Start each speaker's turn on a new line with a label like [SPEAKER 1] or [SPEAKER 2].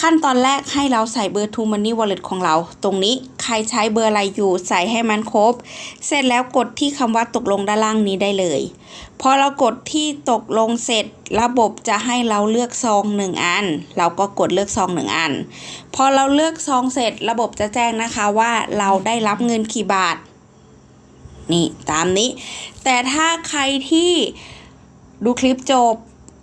[SPEAKER 1] ขั้นตอนแรกให้เราใส่เบอร์ True Money Wallet ของเรา ตรงนี้ใครใช้เบอร์อะไรอยู่ใส่ให้มันครบ เสร็จแล้วกดที่คำว่าตกลงด้านล่างนี้ได้เลย พอเรากดที่ตกลงเสร็จ ระบบจะให้เราเลือกซองหนึ่งอัน เราก็กดเลือกซองหนึ่งอัน พอเราเลือกซองเสร็จ ระบบจะแจ้งนะคะว่าเราได้รับเงินกี่บาท นี่ตามนี้ แต่ถ้าใครที่ดูคลิปจบ